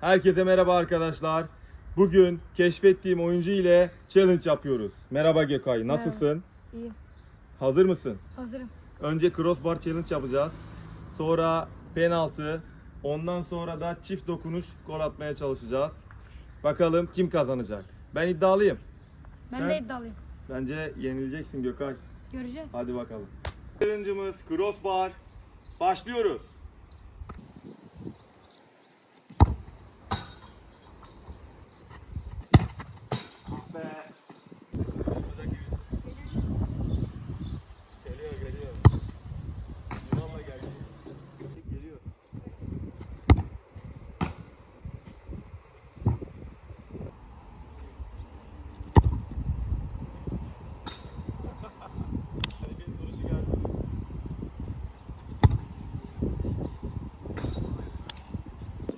Herkese merhaba arkadaşlar. Bugün keşfettiğim oyuncu ile challenge yapıyoruz. Merhaba Gökay, nasılsın? İyi. Hazır mısın? Hazırım. Önce crossbar challenge yapacağız. Sonra penaltı. Ondan sonra da çift dokunuş gol atmaya çalışacağız. Bakalım kim kazanacak? Ben iddialıyım. Ben Sen? de iddialıyım. Bence yenileceksin Gökay. Göreceğiz. Hadi bakalım. Challenge'ımız crossbar. Başlıyoruz.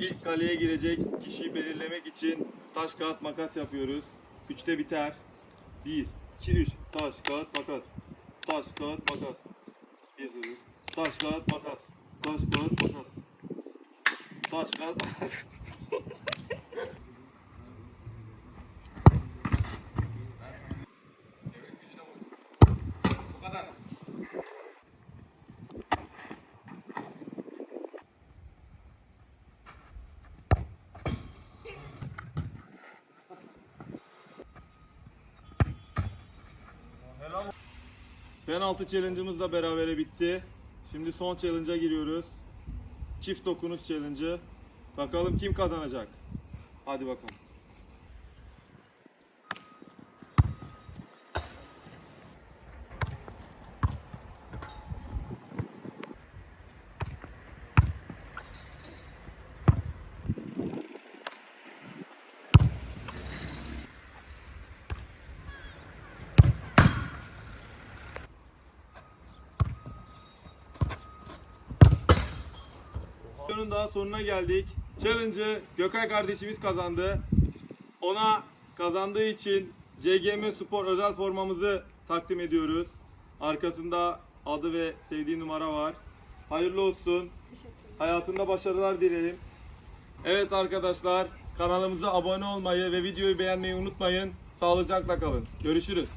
İlk kaleye girecek kişiyi belirlemek için taş kağıt makas yapıyoruz. Üçte biter. 1, 2, 3. Taş kağıt makas. Taş kağıt makas. Bir sürü. Taş kağıt makas. Taş kağıt makas. Taş kağıt makas. Penaltı challenge'ımız da berabere bitti. Şimdi son challenge'a giriyoruz. Çift dokunuş challenge'ı. Bakalım kim kazanacak. Hadi bakalım. Videonun daha sonuna geldik. Challenge'ı Gökay kardeşimiz kazandı. Ona kazandığı için CGM Spor özel formamızı takdim ediyoruz. Arkasında adı ve sevdiği numara var. Hayırlı olsun. Hayatında başarılar dilerim. Evet arkadaşlar kanalımıza abone olmayı ve videoyu beğenmeyi unutmayın. Sağlıcakla kalın. Görüşürüz.